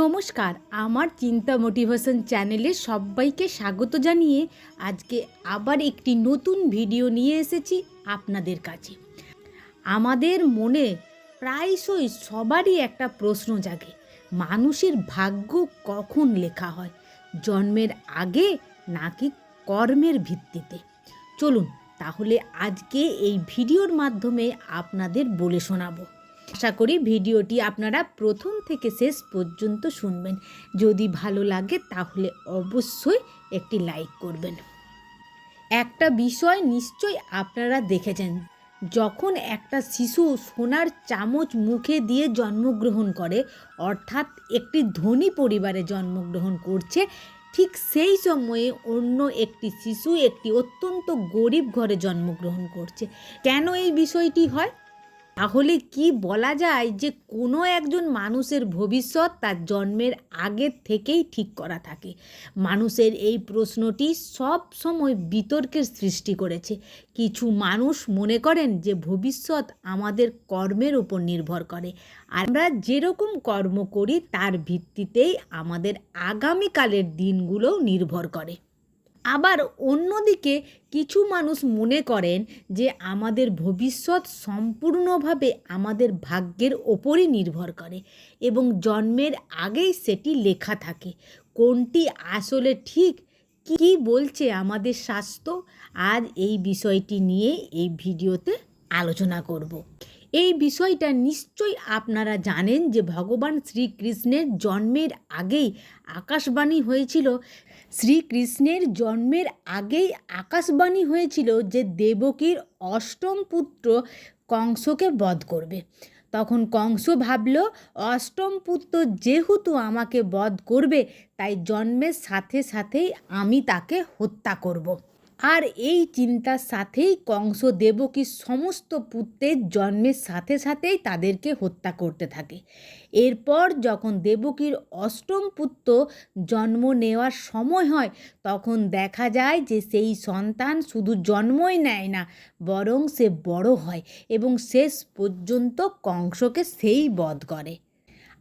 নমস্কার, আমার চিন্তা মোটিভেশন চ্যানেলে সবাইকে স্বাগত জানিয়ে আজকে আবার একটি নতুন ভিডিও নিয়ে এসেছি আপনাদের কাছে। আমাদের মনে প্রায়শই সবারই একটা প্রশ্ন জাগে, মানুষের ভাগ্য কখন লেখা হয়, জন্মের আগে নাকি কর্মের ভিত্তিতে? চলুন, তাহলে আজকে এই ভিডিওর মাধ্যমে আপনাদের বলে শোনাবো। আশা করি ভিডিওটি আপনারা প্রথম থেকে শেষ পর্যন্ত শুনবেন। যদি ভালো লাগে তাহলে অবশ্যই একটি লাইক করবেন। একটা বিষয় নিশ্চয় আপনারা দেখেছেন, যখন একটা শিশু সোনার চামচ মুখে দিয়ে জন্মগ্রহণ করে, অর্থাৎ একটি ধনী পরিবারে জন্মগ্রহণ করছে, ঠিক সেই সময়ে অন্য একটি শিশু একটি অত্যন্ত গরিব ঘরে জন্মগ্রহণ করছে। কেন এই বিষয়টি হয়? তাহলে কি বলা যায় যে কোনো একজন মানুষের ভবিষ্যৎ তার জন্মের আগের থেকেই ঠিক করা থাকে? মানুষের এই প্রশ্নটি সব সময় বিতর্কের সৃষ্টি করেছে। কিছু মানুষ মনে করেন যে ভবিষ্যৎ আমাদের কর্মের উপর নির্ভর করে। আর আমরা যেরকম কর্ম করি, তার ভিত্তিতেই আমাদের আগামীকালের দিনগুলোও নির্ভর করে। আবার অন্যদিকে কিছু মানুষ মনে করেন যে আমাদের ভবিষ্যৎ সম্পূর্ণভাবে আমাদের ভাগ্যের ওপরই নির্ভর করে এবং জন্মের আগেই সেটি লেখা থাকে। কোনটি আসলে ঠিক, কি বলছে আমাদের স্বাস্থ্য, আজ এই বিষয়টি নিয়ে এই ভিডিওতে আলোচনা করব। এই বিষয়টা নিশ্চয়ই আপনারা জানেন যে ভগবান শ্রীকৃষ্ণের জন্মের আগেই আকাশবাণী হয়েছিল শ্রীকৃষ্ণের জন্মের আগেই আকাশবাণী হয়েছিল যে দেবকীর অষ্টম পুত্র কংসকে বধ করবে তখন কংস ভাবল, অষ্টম পুত্র যেহেতু আমাকে বধ করবে, তাই জন্মের সাথে সাথেই আমি তাকে হত্যা করব। আর এই চিন্তার সাথেই কংস দেবকীর সমস্ত পুত্রের জন্মের সাথে সাথেই তাদেরকে হত্যা করতে থাকে। এরপর যখন দেবকীর অষ্টম পুত্র জন্ম নেওয়ার সময় হয়, তখন দেখা যায় যে সেই সন্তান শুধু জন্মই নেয় না, বরং সে বড় হয় এবং শেষ পর্যন্ত কংসকে সেই বধ করে।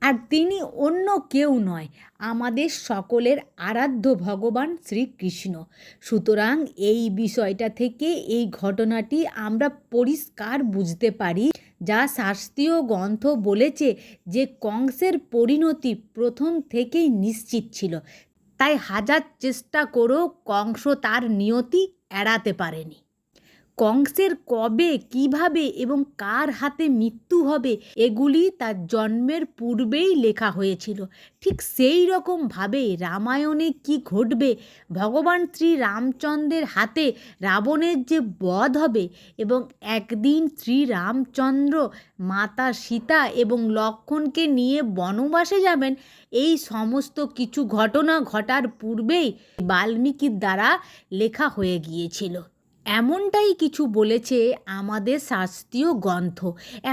আর তিনি অন্য কেউ নয়, আমাদের সকলের আরাধ্য ভগবান শ্রীকৃষ্ণ। সুতরাং এই বিষয়টা থেকে এই ঘটনাটি আমরা পরিষ্কার বুঝতে পারি, যা শাস্ত্রীয় গ্রন্থ বলেছে যে কংসের পরিণতি প্রথম থেকেই নিশ্চিত ছিল। তাই হাজার চেষ্টা করেও কংস তার নিয়তি এড়াতে পারেনি। কংসের কবে, কীভাবে এবং কার হাতে মৃত্যু হবে, এগুলি তার জন্মের পূর্বেই লেখা হয়েছিল। ঠিক সেই রকমভাবে রামায়ণে কি ঘটবে, ভগবান শ্রী রামচন্দ্রের হাতে রাবণের যে বধ হবে এবং একদিন শ্রী রামচন্দ্র মাতা সীতা এবং লক্ষণকে নিয়ে বনবাসে যাবেন, এই সমস্ত কিছু ঘটনা ঘটার পূর্বেই বাল্মীকির দ্বারা লেখা হয়ে গিয়েছিল। এমনটাই কিছু বলেছে আমাদের শাস্ত্রীয় গ্রন্থ।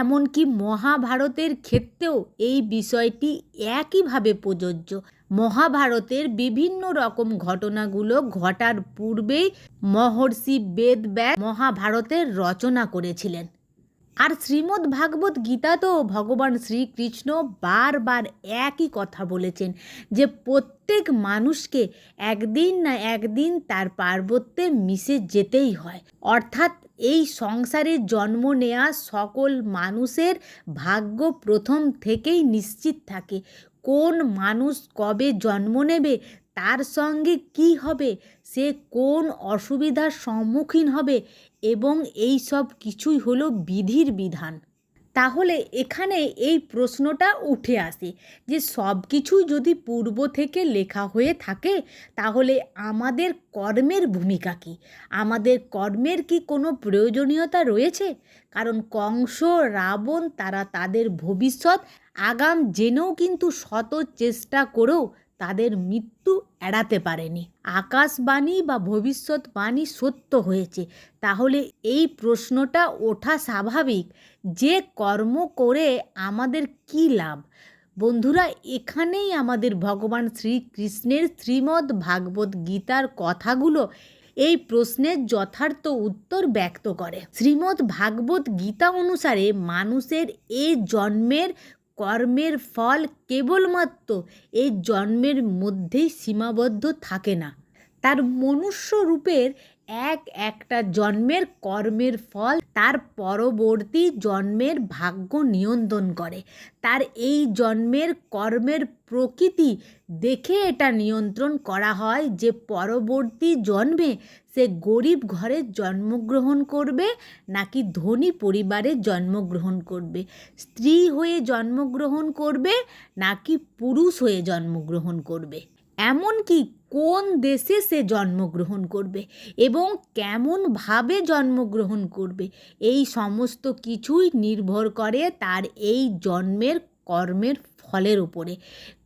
এমনকি মহাভারতের ক্ষেত্রেও এই বিষয়টি একইভাবে প্রযোজ্য। মহাভারতের বিভিন্ন রকম ঘটনাগুলো ঘটার পূর্বেই মহর্ষি বেদব্যাস মহাভারতের রচনা করেছিলেন। আর শ্রীমদ্ ভাগবত গীতাতেও ভগবান শ্রীকৃষ্ণ বারবার একই কথা বলেছেন যে প্রত্যেক মানুষকে একদিন না একদিন তার পার্বত্যে মিশে যেতেই হয়। অর্থাৎ এই সংসারে জন্ম নেওয়া সকল মানুষের ভাগ্য প্রথম থেকেই নিশ্চিত থাকে। কোন মানুষ কবে জন্ম নেবে তার সঙ্গে কি হবে? সে কোন অসুবিধার সম্মুখীন হবে? এবং এই সব কিছুই হলো বিধির বিধান। তাহলে এখানে এই প্রশ্নটা উঠে আসে যে সব কিছুই যদি পূর্ব থেকে লেখা হয়ে থাকে, তাহলে আমাদের কর্মের ভূমিকা কী? আমাদের কর্মের কি কোনো প্রয়োজনীয়তা রয়েছে? কারণ কংস, রাবণ তারা তাদের ভবিষ্যৎ, আগাম জেনেও কিন্তু শত চেষ্টা করেও তাদের মৃত্যু এড়াতে পারেনি। আকাশবাণী বা ভবিষ্যৎবাণী সত্য হয়েছে। তাহলে এই প্রশ্নটা ওঠা স্বাভাবিক যে কর্ম করে আমাদের কী লাভ? বন্ধুরা, এখানেই আমাদের ভগবান শ্রীকৃষ্ণের শ্রীমদ্ ভাগবত গীতার কথাগুলো এই প্রশ্নের যথার্থ উত্তর ব্যক্ত করে। শ্রীমদ্ ভাগবত গীতা অনুসারে মানুষের এ জন্মের কর্মের ফল কেবলমাত্র এই জন্মের মধ্যেই সীমাবদ্ধ থাকে না। তার মনুষ্য রূপের এক একটা জন্মের কর্মের ফল তার পরবর্তী জন্মের ভাগ্য নিয়ন্ত্রণ করে। তার এই জন্মের কর্মের প্রকৃতি দেখে এটা নিয়ন্ত্রণ করা হয় যে পরবর্তী জন্মে সে গরিব ঘরে জন্মগ্রহণ করবে নাকি ধনী পরিবারে জন্মগ্রহণ করবে। স্ত্রী হয়ে জন্মগ্রহণ করবে নাকি পুরুষ হয়ে জন্মগ্রহণ করবে। এমনকি কোন দেশে সে জন্মগ্রহণ করবে এবং কেমনভাবে জন্মগ্রহণ করবে, এই সমস্ত কিছুই নির্ভর করে তার এই জন্মের কর্মের ফলের উপরে।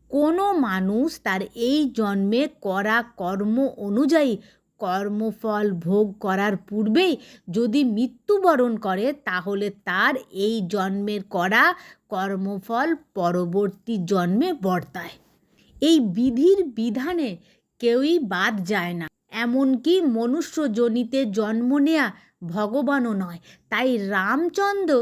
কোনো মানুষ তার এই জন্মে করা কর্ম অনুযায়ী কর্মফল ভোগ করার পূর্বেই যদি মৃত্যুবরণ করে, তাহলে তার এই জন্মের করা কর্মফল পরবর্তী জন্মে বর্তায়। এই বিধির বিধানে কেউই বাদ যায় না। এমনকি মনুষ্যজনিতে জন্ম নেয়া ভগবানও নয়। তাই রামচন্দ্র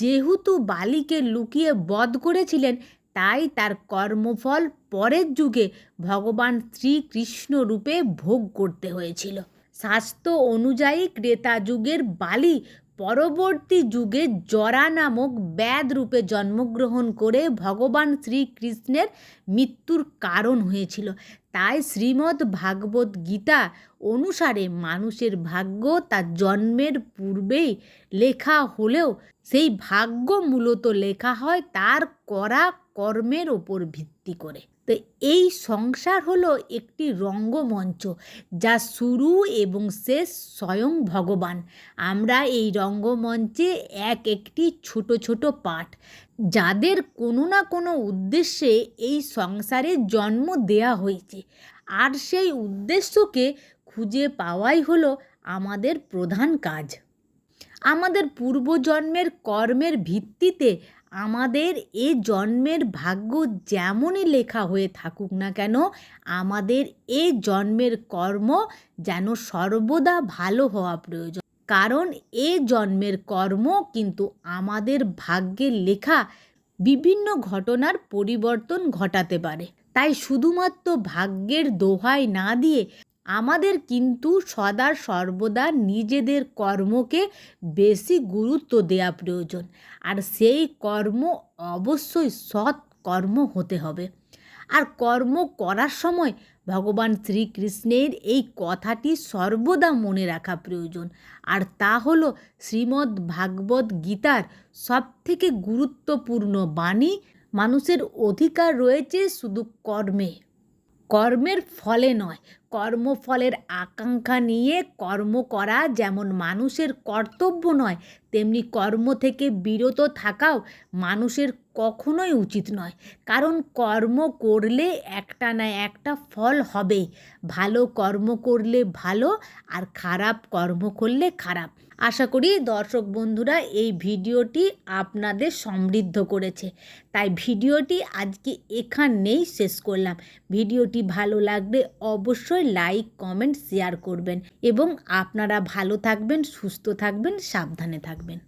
যেহেতু বালিকে লুকিয়ে বধ করেছিলেন, তাই তার কর্মফল পরের যুগে ভগবান শ্রীকৃষ্ণ রূপে ভোগ করতে হয়েছিল। শাস্ত্র অনুযায়ী ক্রেতা যুগের বালি পরবর্তী যুগে জরা নামক ব্যাধ রূপে জন্মগ্রহণ করে ভগবান শ্রীকৃষ্ণের মৃত্যুর কারণ হয়েছিল। তাই শ্রীমদ্ ভাগবত গীতা অনুসারে মানুষের ভাগ্য তার জন্মের পূর্বেই লেখা হলেও সেই ভাগ্য মূলত লেখা হয় তার করা কর্মের ওপর ভিত্তি করে। তো এই সংসার হলো একটি রঙ্গমঞ্চ যা শুরু এবং শেষ স্বয়ং ভগবান। আমরা এই রঙ্গমঞ্চে এক একটি ছোট ছোট পাঠ, যাদের কোনো না কোনো উদ্দেশ্যে এই সংসারে জন্ম দেয়া হয়েছে। আর সেই উদ্দেশ্যকে খুঁজে পাওয়াই হলো আমাদের প্রধান কাজ। আমাদের পূর্বজন্মের কর্মের ভিত্তিতে আমাদের এ জন্মের ভাগ্য যেমনই লেখা হয়ে থাকুক না কেন, আমাদের এ জন্মের কর্ম যেন সর্বদা ভালো হওয়া প্রয়োজন। কারণ এ জন্মের কর্ম কিন্তু আমাদের ভাগ্যে লেখা বিভিন্ন ঘটনার পরিবর্তন ঘটাতে পারে। তাই শুধুমাত্র ভাগ্যের দোহাই না দিয়ে আমাদের কিন্তু সদা সর্বদা নিজেদের কর্মকে বেশি গুরুত্ব দেওয়া প্রয়োজন। আর সেই কর্ম অবশ্যই সৎ কর্ম হতে হবে। আর কর্ম করার সময় ভগবান শ্রীকৃষ্ণের এই কথাটি সর্বদা মনে রাখা প্রয়োজন। আর তা হল শ্রীমদ্ ভাগবত গীতার সবথেকে গুরুত্বপূর্ণ বাণী, মানুষের অধিকার রয়েছে শুধু কর্মে। কর্মের ফলে নয়, কর্মফলের আকাঙ্ক্ষা নিয়ে কর্ম করা যেমন মানুষের কর্তব্য নয়, তেমনি কর্ম থেকে বিরত থাকাও মানুষের কখনোই উচিত নয়। কারণ কর্ম করলে একটা না একটা ফল হবেই ভালো কর্ম করলে ভালো, আর খারাপ কর্ম করলে খারাপ। আশা করি দর্শক বন্ধুরা, এই ভিডিওটি আপনাদের সমৃদ্ধ করেছে। তাই ভিডিওটি আজকে এখানেই শেষ করলাম। ভিডিওটি ভালো লাগলে অবশ্যই লাইক, কমেন্ট, শেয়ার করবেন এবং আপনারা ভালো থাকবেন, সুস্থ থাকবেন, সাবধানে থাকবেন।